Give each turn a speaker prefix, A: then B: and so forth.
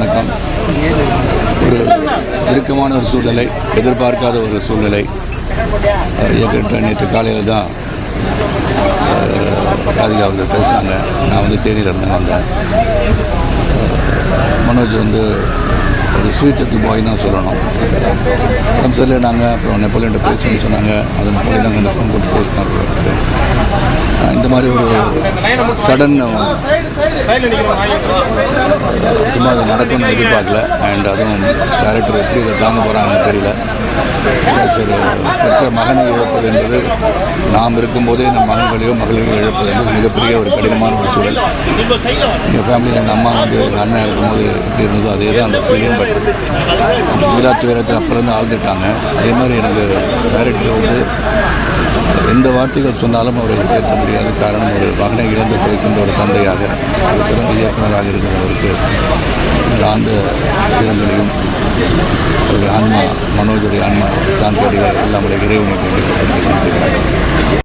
A: வணக்கம். ஒரு இறுக்கமான ஒரு சூழ்நிலை எதிர்பார்க்காத ஒரு சூழ்நிலை. ஏற்கனவே நேற்று காலையில் தான் ராதிகா அவர்கள் பேசினாங்க. நான் வந்து தேனியில் இருந்து வந்தேன். மனோஜ் வந்து ஒரு ஸ்வீட்டுக்கு எடுத்து பாய் தான் சொல்லணும். உடம்பு சரியில்லை நாங்கள் அப்புறம் நெப்போலியன்ட்ட பேசணும்னு சொன்னாங்க. அது நெப்போலியன் நாங்கள் இந்த ஃபோன் போட்டு பேசினாங்க மாதிரி ஒரு சடன் சும்மா அது நடக்கும்னு எதிர்பார்க்கல. அண்ட் அதுவும் டேரக்டர் எப்படி இதை தாங்க போகிறாங்கன்னு தெரியல. சரி பெற்ற மகனை இழப்பது என்பது நாம் இருக்கும்போதே நம் மகன்களையோ மகள்களையோ இழப்பது என்பது மிகப்பெரிய ஒரு கடினமான ஒரு சூழல். எங்கள் ஃபேமிலி எங்கள் அம்மா வந்து எங்கள் அண்ணன் இருக்கும்போது எப்படி இருந்ததோ அதே தான் அந்த ஃபீலிங் பட் அந்த ஈரா துயரத்தில் அப்புறம் தான் ஆழ்ந்துட்டாங்க. அதே மாதிரி எனக்கு டேரக்டர் வந்து எந்த வார்த்தைகள் சொன்னாலும் அவரை ஏற்க முடியாது. காரணம் ஒரு மகனை இழந்து கிடைக்கின்ற ஒரு தந்தையாக ஒரு சிறந்த இயக்குநராக இருக்கிற அவருக்கு ஆழ்ந்த இரங்கலையும் அவருடைய ஆன்மா மனோஜுடைய ஆன்மா சாந்தி அடைகள் எல்லாம் இறைவனை வேண்டிக்